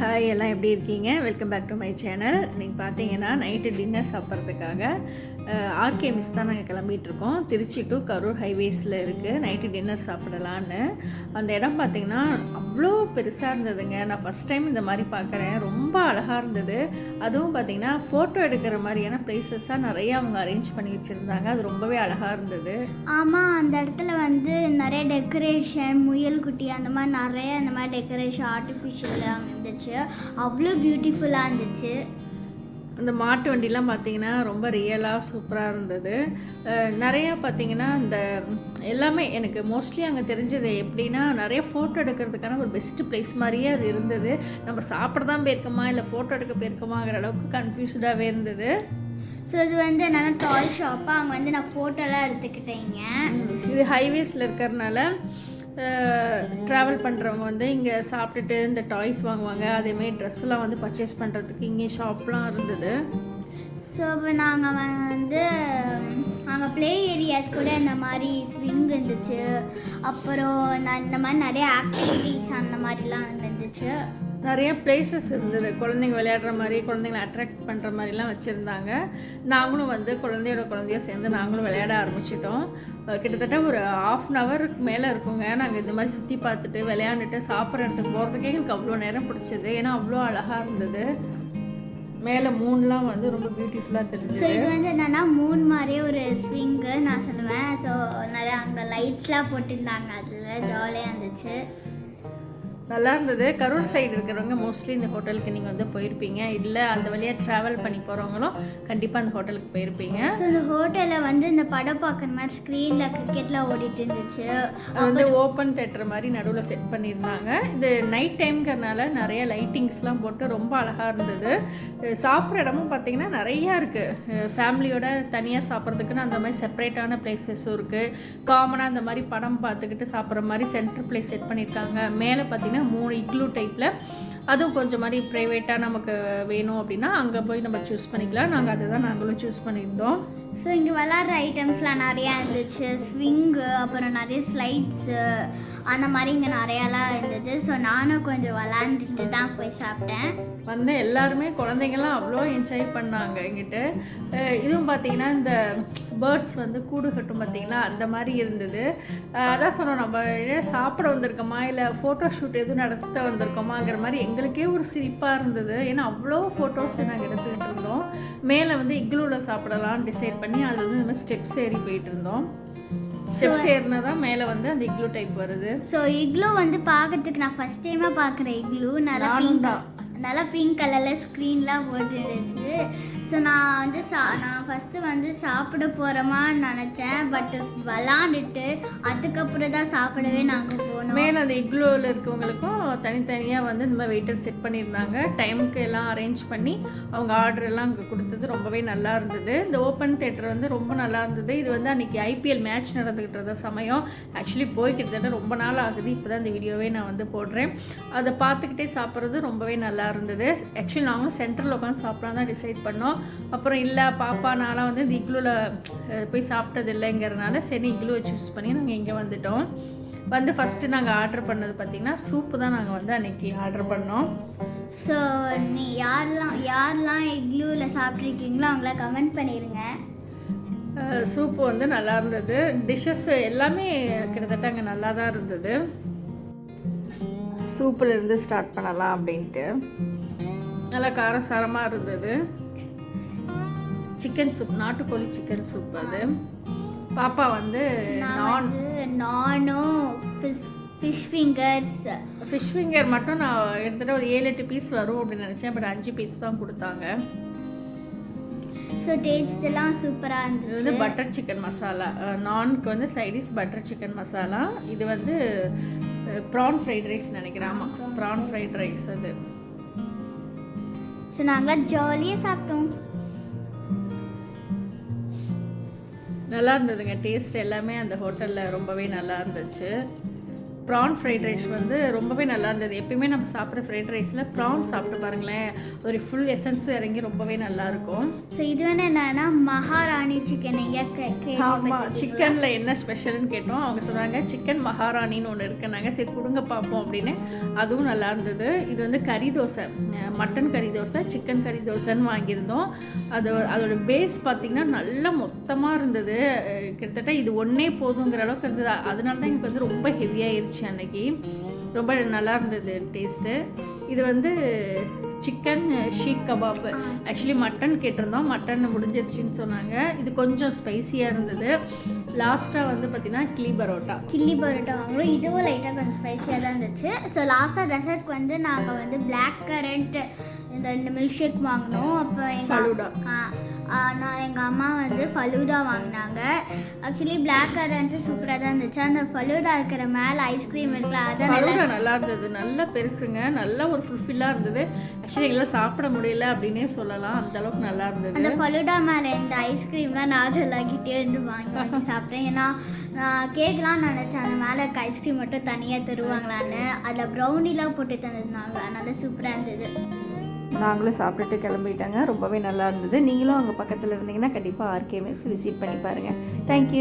Hi எல்லாம் எப்படி இருக்கீங்க? Welcome back to my channel நீங்கள் பார்த்தீங்கன்னா நைட்டு டின்னர் சாப்பிட்றதுக்காக ஆர்கே மிஸ் தான் நாங்கள் கிளம்பிகிட்ருக்கோம் திருச்சி டு கரூர் ஹைவேஸில் இருக்குது நைட்டு டின்னர் சாப்பிடலான்னு. அந்த இடம் பார்த்தீங்கன்னா அவ்வளோ பெருசாக இருந்ததுங்க. நான் ஃபஸ்ட் டைம் இந்த மாதிரி பார்க்குறேன் ரொம்ப அழகாக இருந்தது. அதுவும் பார்த்தீங்கன்னா ஃபோட்டோ எடுக்கிற மாதிரியான பிளேசஸாக நிறைய அவங்க அரேஞ்ச் பண்ணி வச்சுருந்தாங்க. அது ரொம்பவே அழகாக இருந்தது. ஆமாம் அந்த இடத்துல வந்து நிறைய டெக்கரேஷன் முயல் குட்டி அந்த மாதிரி நிறைய அந்த மாதிரி டெக்கரேஷன் ஆர்டிஃபிஷியலாக இருந்துச்சு அவ்வளோ பியூட்டிஃபுல்லாக இருந்துச்சு. அந்த மாட்டு வண்டிலாம் பார்த்தீங்கன்னா ரொம்ப ரியலாக சூப்பராக இருந்தது. நிறைய பார்த்தீங்கன்னா இந்த எல்லாமே எனக்கு மோஸ்ட்லி அங்கே தெரிஞ்சது எப்படின்னா நிறைய ஃபோட்டோ எடுக்கிறதுக்கான ஒரு பெஸ்ட் பிளேஸ் மாதிரியே அது இருந்தது. நம்ம சாப்பிட தான் போயிருக்கோமா இல்லை ஃபோட்டோ எடுக்க போயிருக்கோமாங்கிற அளவுக்கு கன்ஃபியூஸ்டாகவே இருந்தது. ஸோ இது வந்து என்னென்னா டாய் ஷாப்பு அங்கே வந்து நான் ஃபோட்டோலாம் எடுத்துக்கிட்டேங்க. இது ஹைவேஸில் இருக்கிறதுனால ட்ராவல் பண்ணுறவங்க வந்து இங்கே சாப்பிட்டுட்டு இந்த டாய்ஸ் வாங்குவாங்க. அதேமாரி ட்ரெஸ்லாம் வந்து பர்ச்சேஸ் பண்ணுறதுக்கு இங்கே ஷாப்லாம் இருந்தது. ஸோ இப்போ நாங்கள் வந்து அங்கே ப்ளே ஏரியாஸ் கூட இந்த மாதிரி ஸ்விங் இருந்துச்சு. அப்புறம் நான் இந்த மாதிரி நிறைய ஆக்டிவிட்டீஸ் அந்த மாதிரிலாம் இருந்துச்சு. நிறைய பிளேசஸ் இருந்தது. குழந்தைங்க விளையாடுற மாதிரி குழந்தைங்களை அட்ராக்ட் பண்ணுற மாதிரிலாம் வச்சுருந்தாங்க. நாங்களும் வந்து குழந்தையோட குழந்தைய சேர்ந்து நாங்களும் விளையாட ஆரம்பிச்சிட்டோம். கிட்டத்தட்ட ஒரு ஆஃப் அன் ஹவருக்கு மேலே இருக்குங்க. நாங்கள் இந்த மாதிரி சுற்றி பார்த்துட்டு விளையாண்டுட்டு சாப்பிட்ற இடத்துக்கு போகிறதுக்கே எங்களுக்கு அவ்வளோ நேரம் பிடிச்சது. ஏன்னா அவ்வளோ அழகாக இருந்தது. மேலே மூணுலாம் வந்து ரொம்ப பியூட்டிஃபுல்லாக ஸோ இது வந்து என்னென்னா மூணு மாதிரியே ஒரு ஸ்விங்கு நான் சொல்லுவேன். ஸோ நிறைய அங்கே லைட்ஸ்லாம் போட்டிருந்தாங்க. அதில் ஜாலியாக இருந்துச்சு. நல்லா இருந்தது. கரூர் சைடு இருக்கிறவங்க மோஸ்ட்லி இந்த ஹோட்டலுக்கு நீங்கள் வந்து போயிருப்பீங்க. இல்லை அந்த வழியாக ட்ராவல் பண்ணி போகிறவங்களும் கண்டிப்பாக அந்த ஹோட்டலுக்கு போயிருப்பீங்க. ஸோ இந்த ஹோட்டலில் வந்து இந்த படம் பார்க்குற மாதிரி ஸ்க்ரீனில் கிரிக்கெட்லாம் ஓடிட்டு இருந்துச்சு. அது வந்து ஓப்பன் தேட்டர் மாதிரி நடுவில் செட் பண்ணியிருந்தாங்க. இது நைட் டைம்ங்கிறனால நிறைய லைட்டிங்ஸ்லாம் போட்டு ரொம்ப அழகாக இருந்தது. சாப்பிட்ற இடமும் பார்த்தீங்கன்னா நிறையா இருக்குது ஃபேமிலியோட தனியாக சாப்பிட்றதுக்குன்னு அந்த மாதிரி செப்பரேட்டான பிளேசஸும் இருக்குது காமனாக அந்த மாதிரி படம் பார்த்துக்கிட்டு சாப்பிட்ற மாதிரி சென்டர் பிளேஸ் செட் பண்ணியிருக்காங்க. மேலே பார்த்தீங்கன்னா மூணு இக்லூ டைப்பில் அதுவும் கொஞ்சம் மாதிரி ப்ரைவேட்டாக நமக்கு வேணும் அப்படின்னா அங்கே போய் நம்ம சூஸ் பண்ணிக்கலாம். நாங்கள் அதை தான் நாங்களும் சூஸ் பண்ணியிருந்தோம். ஸோ இங்கே விளாட்ற ஐட்டம்ஸ்லாம் நிறையா இருந்துச்சு. ஸ்விங்கு அப்புறம் நிறைய ஸ்லைட்ஸு அந்த மாதிரி இங்கே நிறையாலாம் இருந்துச்சு. ஸோ நானும் கொஞ்சம் விளாண்டுட்டு தான் போய் சாப்பிட்டேன். வந்து எல்லாருமே குழந்தைங்கலாம் அவ்வளோ என்ஜாய் பண்ணாங்க எங்கிட்ட இதுவும் பார்த்தீங்கன்னா இந்த பேர்ட்ஸ் வந்து கூடு கட்டும் பார்த்தீங்களா அந்த மாதிரி இருந்தது. அதான் சொன்னோம் நம்ம சாப்பிட வந்திருக்கோமா? இல்லை ஃபோட்டோ ஷூட் எதுவும் நடத்த வந்திருக்கோமாங்கிற மாதிரி எங்களுக்கே ஒரு சிரிப்பாக இருந்தது. ஏன்னா அவ்வளோ ஃபோட்டோஸ் நாங்கள் எடுத்துக்கிட்டு இருந்தோம் மேலே வந்து இக்லூவில் சாப்பிடலாம்னு டிசைட் பண்ணி அதில் வந்து இந்த ஸ்டெப்ஸ் ஏறி போயிட்டு இருந்தோம் ஸ்டெப்ஸ் ஏறினா தான் மேலே வந்து அந்த இக்லூ டைப் வருது. ஸோ இக்லூ வந்து பார்க்கறதுக்கு நான் ஃபஸ்ட் டைமாக பார்க்குறேன் இக்லூ. நல்லா பிங்க். நல்லா பிங்க் கலரில் ஸ்க்ரீன்லாம் போட்டு இருந்துச்சு ஸோ நான் வந்து சா நான் ஃபஸ்ட்டு வந்து சாப்பிட போகிறோமா நினச்சேன். பட் விளாண்டுட்டு அதுக்கப்புறம் தான் சாப்பிடவே நாங்கள் போனோம். மேலே அந்த இக்லோவில் இருக்கவங்களுக்கும் தனித்தனியாக வந்து இந்த மாதிரி வெயிட்டர் செட் பண்ணியிருந்தாங்க. டைமுக்கு எல்லாம் அரேஞ்ச் பண்ணி அவங்க ஆர்டர் எல்லாம் அங்கே கொடுத்தது ரொம்பவே நல்லா இருந்தது. இந்த ஓப்பன் தேட்டர் வந்து ரொம்ப நல்லா இருந்தது. இது வந்து அன்றைக்கி ஐபிஎல் மேட்ச் நடந்துக்கிட்டு இருந்த சமயம். ஆக்சுவலி போய் கிட்டத்தட்ட ரொம்ப நாள் ஆகுது. இப்போ தான் இந்த வீடியோவே நான் வந்து போடுறேன். அதை பார்த்துக்கிட்டே சாப்பிட்றது ரொம்பவே நல்லா இருந்தது. ஆக்சுவலி நாங்களும் சென்டரில் உட்காந்து சாப்பிட்லாம் தான் டிசைட் பண்ணோம். அப்புறம் இல்லை பாப்பா நான்லாம் வந்து இந்த இக்லூவில் போய் சாப்பிட்டது இல்லைங்கிறனால சரி இக்லூவை சூஸ் பண்ணி நாங்கள் இங்கே வந்துட்டோம். வந்து ஃபஸ்ட்டு நாங்கள் ஆர்டர் பண்ணது பார்த்திங்கன்னா சூப்பு தான் நாங்கள் வந்து அன்னைக்கு ஆர்டர் பண்ணோம். ஸோ நீ யாரெல்லாம் யாரெல்லாம் இக்லூவில் சாப்பிட்ருக்கீங்களோ அவங்கள கமெண்ட் பண்ணிடுங்க சூப்பு வந்து நல்லா இருந்தது. டிஷ்ஷஸ் எல்லாமே கிட்டத்தட்ட அங்கே நல்லா தான் இருந்தது. சூப்பில் இருந்து ஸ்டார்ட் பண்ணலாம் அப்படின்ட்டு. நல்லா காரசாரமாக இருந்தது. சிக்கன் சூப் நாட்டுக்கோழி சிக்கன் சூப் அது. பாப்பா வந்து நான் நானும் ஃபிஷ் ஃபிங்கர்ஸ் ஃபிஷ் ஃபிங்கர் மட்டும் நான் எடுத்துகிட்டு ஒரு ஏழு எட்டு பீஸ் வரும் அப்படின்னு நினச்சேன் பட் அஞ்சு பீஸ் தான் கொடுத்தாங்க. ஸோ டேஸ்ட் எல்லாம் சூப்பராக இது இருந்துச்சு. வந்து பட்டர் சிக்கன் மசாலா நான்க்கு வந்து சைடிஸ் பட்டர் சிக்கன் மசாலா இது வந்து ப்ரான் ஃப்ரைட் ரைஸ் நினைக்கிறேன். ஆமாம் ப்ரான் ஃப்ரைட் ரைஸ் அது. ஸோ நாங்கள் ஜாலியாக சாப்பிட்டோம். நல்லா இருந்ததுங்க டேஸ்ட் எல்லாமே அந்த ஹோட்டலில் ரொம்பவே நல்லா இருந்துச்சு ப்ரான் ஃப்ரைட் ரைஸ் வந்து ரொம்பவே நல்லா இருந்தது. எப்பயுமே நம்ம சாப்பிட்ற ஃப்ரைட் ரைஸில் ப்ரான் சாப்பிட்டு பாருங்களேன். ஒரு ஃபுல் எசன்ஸும் இறங்கி ரொம்பவே நல்லா இருக்கும். ஸோ இது வந்து என்னன்னா மகாராணி சிக்கன் ஆமாம் சிக்கனில் என்ன ஸ்பெஷல்னு கேட்டோம். அவங்க சொன்னாங்க சிக்கன் மகாராணின்னு ஒன்று இருக்குன்னாங்க சரி கொடுங்க பார்ப்போம் அப்படின்னு. அதுவும் நல்லா இருந்தது. இது வந்து கறி தோசை. மட்டன் கறி தோசை சிக்கன் கறி தோசைன்னு வாங்கியிருந்தோம். அது அதோட பேஸ் பார்த்திங்கன்னா நல்லா மொத்தமாக இருந்தது. கிட்டத்தட்ட இது ஒன்றே போதுங்கிற அளவுக்கு இருந்தது. அதனால தான் எனக்கு வந்து ரொம்ப ஹெவியாயிருச்சு அன்னைக்கு. ரொம்ப நல்லா இருந்தது டேஸ்ட்டு இது வந்து chicken seekh kebab actually mutton கேட்டிருந்தோம். மட்டன் முடிஞ்சிருச்சுன்னு சொன்னாங்க. இது கொஞ்சம் ஸ்பைசியாக இருந்தது. லாஸ்ட்டாக வந்து பார்த்திங்கன்னா கிளி பரோட்டா. கிள்ளி பரோட்டா வாங்குறோம். இதுவும் லைட்டாக கொஞ்சம் ஸ்பைசியாக தான் இருந்துச்சு. ஸோ லாஸ்ட்டாக டெசர்ட்க்கு வந்து நாங்கள் வந்து பிளாக் கரண்ட் இந்த மில்க் ஷேக் வாங்கினோம். அப்போ. எங்கள் நான் எங்கள் அம்மா வந்து ஃபலூடா வாங்கினாங்க. ஆக்சுவலி பிளாக் கரண்ட் சூப்பராக தான் இருந்துச்சு. அந்த ஃபலூடா இருக்கிற மேலே ஐஸ்கிரீம் இருக்குல்ல அதை நல்லா ஃபலூடா நல்லா இருந்தது. நல்லா பெருசுங்க. நல்லா ஒரு ஃபுல்ஃபில்லாக இருந்தது. ஆக்சுவலி எங்களால் சாப்பிட முடியல அப்படின்னே சொல்லலாம். அந்த அளவுக்கு நல்லா இருந்தது. அந்த ஃபலூடா மேலே இந்த ஐஸ்கிரீம்லாம் நான் சொல்லாக்கிட்டே இருந்து வாங்கி வாங்கி சாப்பிட்டேன். ஏன்னா நான் கேட்கலாம் நினச்சேன் அந்த மேலே ஐஸ்கிரீம் மட்டும் தனியாக தருவாங்களான்னு. அதில் ப்ரௌனிலாம் போட்டு தந்ததுனால அதனால சூப்பராக இருந்தது. நாங்களும் சாப்பிட்டுட்டு கிளம்பிட்டாங்க. ரொம்பவே நல்லா இருந்தது. நீங்களும் அங்கே பக்கத்தில் இருந்தீங்கன்னா கண்டிப்பாக ஆர்கேஎம்எஸ் விசிட் பண்ணி பாருங்கள் தேங்க்யூ